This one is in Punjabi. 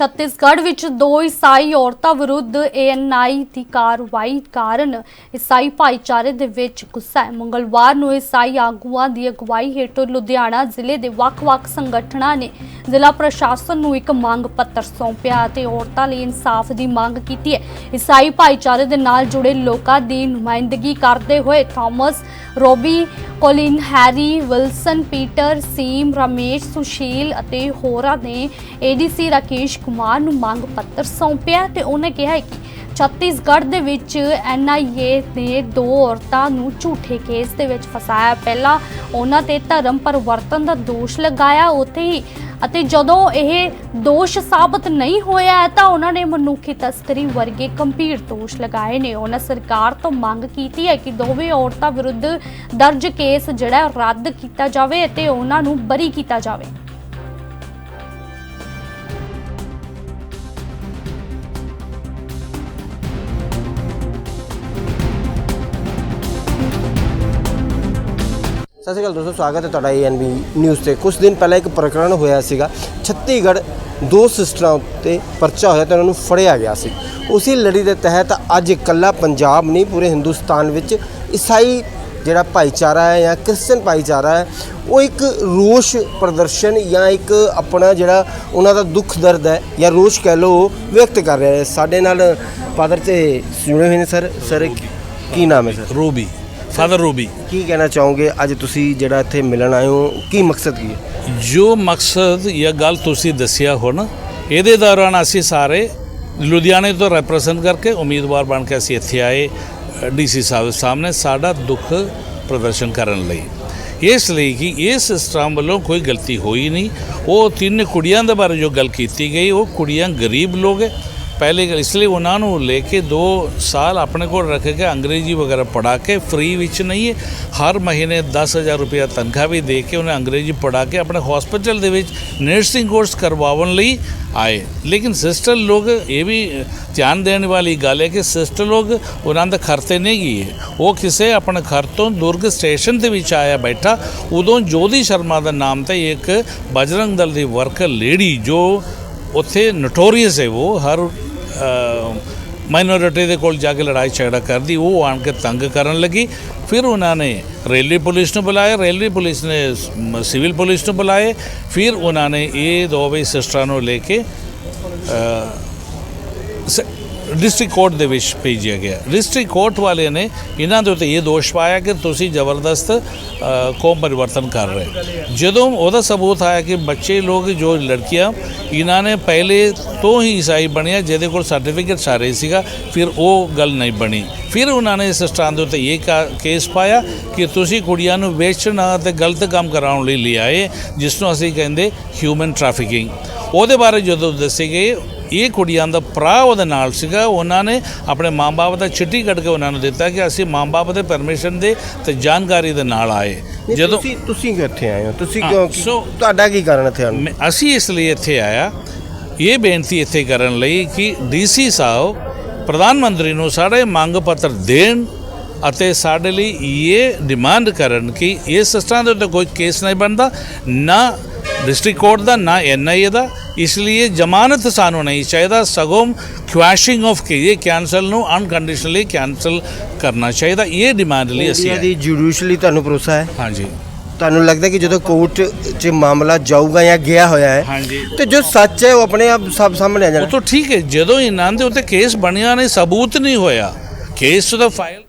ਛੱਤੀਸਗੜ੍ਹ ਵਿੱਚ ਦੋ ਈਸਾਈ ਔਰਤਾਂ ਵਿਰੁੱਧ ਏਐਨਆਈ ਦੀ ਕਾਰਵਾਈ ਕਾਰਨ ਈਸਾਈ ਭਾਈਚਾਰੇ ਦੇ ਵਿੱਚ ਗੁੱਸਾ ਹੈ। ਮੰਗਲਵਾਰ ਨੂੰ ਈਸਾਈ ਆਗੂਆਂ ਦੀ ਅਗਵਾਈ ਹੇਠ ਲੁਧਿਆਣਾ ਜ਼ਿਲ੍ਹੇ ਦੇ ਵੱਖ-ਵੱਖ ਸੰਗਠਨਾਂ ਨੇ ਜ਼ਿਲ੍ਹਾ ਪ੍ਰਸ਼ਾਸਨ ਨੂੰ ਇੱਕ ਮੰਗ ਪੱਤਰ ਸੌਂਪਿਆ ਅਤੇ ਔਰਤਾਂ ਲਈ ਇਨਸਾਫ ਦੀ ਮੰਗ ਕੀਤੀ ਹੈ। ਈਸਾਈ ਭਾਈਚਾਰੇ ਦੇ ਨਾਲ ਜੁੜੇ ਲੋਕਾਂ ਦੀ ਨੁਮਾਇੰਦਗੀ ਕਰਦੇ ਹੋਏ Thomas Robbie Colin, Harry Wilson, Peter, seam, Ramesh, Sushil ਅਤੇ ਹੋਰਾਂ ਨੇ ਏਡੀਸੀ ਰਾਕੇਸ਼ ਕੁਮਾਰ ਨੂੰ ਮੰਗ ਪੱਤਰ ਸੌਂਪਿਆ ਤੇ ਉਹਨਾਂ ਕਿਹਾ ਕਿ ਛੱਤੀਸਗੜ੍ਹ ਦੇ ਵਿੱਚ ਐਨਆਈਏ ਨੇ ਦੋ ਔਰਤਾਂ ਨੂੰ ਝੂਠੇ ਕੇਸ ਦੇ ਵਿੱਚ ਫਸਾਇਆ। ਪਹਿਲਾਂ ਉਹਨਾਂ ਤੇ ਧਰਮ ਪਰਿਵਰਤਨ ਦਾ ਦੋਸ਼ ਲਗਾਇਆ ਉੱਥੇ ਹੀ ਅਤੇ ਜਦੋਂ ਇਹ ਦੋਸ਼ ਸਾਬਤ ਨਹੀਂ ਹੋਇਆ ਤਾਂ ਉਹਨਾਂ ਨੇ ਮਨੁੱਖੀ ਤਸਕਰੀ ਵਰਗੇ ਗੰਭੀਰ ਦੋਸ਼ ਲਗਾਏ ਨੇ। ਉਹਨਾਂ ਸਰਕਾਰ ਤੋਂ ਮੰਗ ਕੀਤੀ ਹੈ ਕਿ ਦੋਵੇਂ ਔਰਤਾਂ ਵਿਰੁੱਧ ਦਰਜ ਕੇਸ ਜਿਹੜਾ ਰੱਦ ਕੀਤਾ ਜਾਵੇ ਅਤੇ ਉਹਨਾਂ ਨੂੰ ਬਰੀ ਕੀਤਾ ਜਾਵੇ। ਸਤਿ ਸ਼੍ਰੀ ਅਕਾਲ ਦੋਸਤੋ, ਸਵਾਗਤ ਹੈ ਤੁਹਾਡਾ ਏਐਨਬੀ ਨਿਊਜ਼ ਤੇ। ਕੁਝ ਦਿਨ ਪਹਿਲਾਂ ਇੱਕ ਪ੍ਰਕਰਣ ਹੋਇਆ ਸੀਗਾ ਛੱਤੀਗੜ੍ਹ ਦੋ ਸਿਸਟਰਾਂ ਉੱਤੇ ਪਰਚਾ ਹੋਇਆ ਤੇ ਉਹਨਾਂ ਨੂੰ ਫੜਿਆ ਗਿਆ ਸੀ। ਉਸੇ ਲੜੀ ਦੇ ਤਹਿਤ ਅੱਜ ਇਕੱਲਾ ਪੰਜਾਬ ਨਹੀਂ, ਪੂਰੇ ਹਿੰਦੁਸਤਾਨ ਵਿੱਚ ਈਸਾਈ ਜਿਹੜਾ ਭਾਈਚਾਰਾ ਹੈ ਜਾਂ ਕ੍ਰਿਸਚਨ ਭਾਈਚਾਰਾ ਹੈ, ਉਹ ਇੱਕ ਰੋਸ਼ ਪ੍ਰਦਰਸ਼ਨ ਜਾਂ ਇੱਕ ਆਪਣਾ ਜਿਹੜਾ ਉਹਨਾਂ ਦਾ ਦੁੱਖ ਦਰਦ ਹੈ ਜਾਂ ਰੋਸ਼ ਕਹਿ ਲਓ ਵਿਅਕਤ ਕਰ ਰਿਹਾ ਹੈ। ਸਾਡੇ ਨਾਲ ਫਾਦਰ ਤੇ ਜੁੜੇ ਹੋਏ ਨੇ ਸਰ। ਸਰ, ਕੀ ਨਾਮ ਹੈ ਸਰ? ਰੂਬੀ। ਫਾਦਰ ਰੂਬੀ ਕੀ ਕਹਿਣਾ ਚਾਹੋਗੇ? ਅੱਜ ਤੁਸੀਂ ਜਿਹੜਾ ਇੱਥੇ ਮਿਲਣ ਆਏ ਹੋ ਕੀ ਮਕਸਦ ਕੀ ਹੈ? ਜੋ ਮਕਸਦ ਜਾਂ ਗੱਲ ਤੁਸੀਂ ਦੱਸਿਆ ਹੋ ਨਾ ਇਹਦੇ ਦੌਰਾਨ ਅਸੀਂ ਸਾਰੇ ਲੁਧਿਆਣੇ ਤੋਂ ਰਿਪਰੈਜ਼ੈਂਟ ਕਰਕੇ ਉਮੀਦਵਾਰ ਬਣ ਕੇ ਅਸੀਂ ਇੱਥੇ ਆਏ ਡੀਸੀ ਸਾਹਿਬ ਦੇ ਸਾਹਮਣੇ ਸਾਡਾ ਦੁੱਖ ਪ੍ਰਦਰਸ਼ਨ ਕਰਨ ਲਈ। ਇਸ ਲਈ ਕਿ ਇਸ ਸਿਸਟਮ ਵੱਲੋਂ ਕੋਈ ਗਲਤੀ ਹੋਈ ਨਹੀਂ। ਉਹ ਤਿੰਨ ਕੁੜੀਆਂ ਦੇ ਬਾਰੇ ਜੋ ਗੱਲ ਕੀਤੀ ਗਈ ਉਹ ਕੁੜੀਆਂ ਗਰੀਬ ਲੋਕ ਹੈ। ਪਹਿਲੇ ਇਸ ਲਈ ਉਹਨਾਂ ਨੂੰ ਲੈ ਕੇ 2 ਸਾਲ ਆਪਣੇ ਕੋਲ ਰੱਖ ਕੇ ਅੰਗਰੇਜ਼ੀ ਵਗੈਰਾ ਪੜਾ ਕੇ ਫ੍ਰੀ ਵਿੱਚ ਨਹੀਂ ਹੈ। ਹਰ ਮਹੀਨੇ 10000 ਰੁਪਇਆ ਤਨਖਾਹ ਵੀ ਦੇ ਕੇ ਉਹਨੇ ਅੰਗਰੇਜ਼ੀ ਪੜਾ ਕੇ ਆਪਣੇ ਹਸਪੀਟਲ ਦੇ ਵਿੱਚ ਨਰਸਿੰਗ ਕੋਰਸ ਕਰਵਾਉਣ ਲਈ ਆਏ। ਲੇਕਿਨ ਸਿਸਟਰ ਲੋਕ ਇਹ ਵੀ ਧਿਆਨ ਦੇਣ ਵਾਲੀ ਗੱਲ ਹੈ ਕਿ ਸਿਸਟਰ ਲੋਕ ਉਹਨਾਂ ਦੇ ਘਰ ਤੇ ਨਹੀਂ ਗਏ। ਉਹ ਕਿਸੇ ਆਪਣੇ ਘਰ ਤੋਂ ਦੁਰਗ ਸਟੇਸ਼ਨ ਦੇ ਵਿੱਚ ਆਇਆ ਬੈਠਾ। ਉਦੋਂ ਜੋਦੀ ਸ਼ਰਮਾ ਦਾ ਨਾਮ ਤੇ ਇੱਕ ਬਜਰੰਗ ਦਲ ਦੀ ਵਰਕਰ ਲੇਡੀ ਜੋ ਉੱਥੇ ਨੋਟੋਰੀਅਸ ਹੈ, ਉਹ ਹਰ ਮਾਈਨੋਰਿਟੀ ਦੇ ਕੋਲ ਜਾ ਕੇ ਲੜਾਈ ਝਗੜਾ ਕਰਦੀ, ਉਹ ਆਣ ਕੇ ਤੰਗ ਕਰਨ ਲੱਗੀ। ਫਿਰ ਉਹਨਾਂ ਨੇ ਰੇਲਵੇ ਪੁਲਿਸ ਨੂੰ ਬੁਲਾਇਆ, ਰੇਲਵੇ ਪੁਲਿਸ ਨੇ ਸਿਵਲ ਪੁਲਿਸ ਨੂੰ ਬੁਲਾਏ। ਫਿਰ ਉਹਨਾਂ ਨੇ ਇਹ ਦੋਵੇਂ ਸਿਸਟਰਾਂ ਨੂੰ ਲੈ ਕੇ ਡਿਸਟ੍ਰਿਕਟ ਕੋਰਟ ਦੇ ਵਿੱਚ ਭੇਜਿਆ ਗਿਆ। ਡਿਸਟ੍ਰਿਕਟ ਕੋਰਟ ਵਾਲਿਆਂ ਨੇ ਇਹਨਾਂ ਦੇ ਉੱਤੇ ਇਹ ਦੋਸ਼ ਪਾਇਆ ਕਿ ਤੁਸੀਂ ਜ਼ਬਰਦਸਤ ਕੌਮ ਪਰਿਵਰਤਨ ਕਰ ਰਹੇ ਜਦੋਂ ਉਹਦਾ ਸਬੂਤ ਆਇਆ ਕਿ ਬੱਚੇ ਲੋਕ, ਜੋ ਲੜਕੀਆਂ, ਇਹਨਾਂ ਨੇ ਪਹਿਲੇ ਤੋਂ ਹੀ ਈਸਾਈ ਬਣਿਆ, ਜਿਹਦੇ ਕੋਲ ਸਰਟੀਫਿਕੇਟ ਸਾਰੇ ਸੀਗਾ, ਫਿਰ ਉਹ ਗੱਲ ਨਹੀਂ ਬਣੀ। ਫਿਰ ਉਹਨਾਂ ਨੇ ਇਸ ਸਟਾਂ ਦੇ ਉੱਤੇ ਇਹ ਕਾ- ਕੇਸ ਪਾਇਆ ਕਿ ਤੁਸੀਂ ਕੁੜੀਆਂ ਨੂੰ ਵੇਚਣਾ ਤੇ ਗਲਤ ਕੰਮ ਕਰਾਉਣ ਲਈ ਲਿਆਏ, ਜਿਸ ਨੂੰ ਅਸੀਂ ਕਹਿੰਦੇ ਹਿਊਮਨ ਟ੍ਰੈਫਿਕਿੰਗ ਉਹਦੇ ਬਾਰੇ ਜਦੋਂ ਦੱਸੇ ਗਏ ਇਹ ਕੁੜੀਆਂ ਦਾ ਭਰਾ ਉਹਦੇ ਨਾਲ ਸੀਗਾ ਉਹਨਾਂ ਨੇ ਆਪਣੇ ਮਾਂ-ਬਾਪ ਦਾ ਚਿੱਠੀ ਕੱਢ ਕੇ ਉਹਨਾਂ ਨੂੰ ਦਿੱਤਾ ਕਿ ਅਸੀਂ ਮਾਂ-ਬਾਪ ਦੇ ਪਰਮਿਸ਼ਨ ਦੇ ਤੇ ਜਾਣਕਾਰੀ ਦੇ ਨਾਲ ਆਏ। ਜਦੋਂ ਤੁਸੀਂ ਤੁਸੀਂ ਕਿੱਥੇ ਆਏ ਹੋ? ਤੁਸੀਂ ਕਿਉਂ ਤੁਹਾਡਾ ਕੀ ਕਾਰਨ ਇੱਥੇ ਆਉਣ ਦਾ? ਅਸੀਂ ਇਸ ਲਈ ਇੱਥੇ ਆਇਆ। ਇਹ ਬੇਨਤੀ ਇੱਥੇ ਕਰਨ ਲਈ ਕਿ ਡੀਸੀ ਸਾਹਿਬ ਪ੍ਰਧਾਨ ਮੰਤਰੀ ਨੂੰ ਸਾਡੇ ਮੰਗ ਪੱਤਰ ਦੇਣ ਅਤੇ ਸਾਡੇ ਲਈ ਇਹ ਡਿਮਾਂਡ ਕਰਨ ਕਿ ਇਸ ਸਿਸਟਮ ਦੇ ਉੱਤੇ ਕੋਈ ਕੇਸ ਨਹੀਂ ਬਣਦਾ ਨਾ ਡਿਸਟ੍ਰਿਕਟ ਕੋਰਟ ਦਾ ਨਾ ਐਨਆਈਏ ਦਾ ਇਸ ਲਈ ਜ਼ਮਾਨਤ ਸਾਨੂੰ ਨਹੀਂ ਚਾਹੀਦਾ ਸਗੋਂ ਕੁਐਸ਼ਿੰਗ ਆਫ ਕੇ ਇਹ ਕੈਂਸਲ ਨੂੰ ਅਨਕੰਡੀਸ਼ਨਲੀ ਕੈਂਸਲ ਕਰਨਾ ਚਾਹੀਦਾ ਇਹ ਡਿਮਾਂਡ ਲਈ ਅਸੀਂ ਇੰਡੀਆ ਆਏ। ਦੀ ਜੁਡੀਸ਼ਲੀ ਤੁਹਾਨੂੰ ਭਰੋਸਾ ਹੈ? ਹਾਂਜੀ। ਤੁਹਾਨੂੰ ਲੱਗਦਾ ਕਿ ਜਦੋਂ ਕੋਰਟ 'ਚ ਮਾਮਲਾ ਜਾਊਗਾ ਜਾਂ ਗਿਆ ਹੋਇਆ ਹੈ ਹਾਂਜੀ। ਤੇ ਜੋ ਸੱਚ ਹੈ ਉਹ ਆਪਣੇ ਆਪ ਸਭ ਸਾਹਮਣੇ ਆ ਉਹ ਜਾਣਾ ਤਾਂ ਠੀਕ ਹੈ ਜਦੋਂ ਇਹਨਾਂ ਦੇ ਉੱਤੇ ਕੇਸ ਬਣਿਆ ਨਹੀਂ ਸਬੂਤ ਨਹੀਂ ਹੋਇਆ। ਕੇਸ ਦਾ ਫਾਈਲ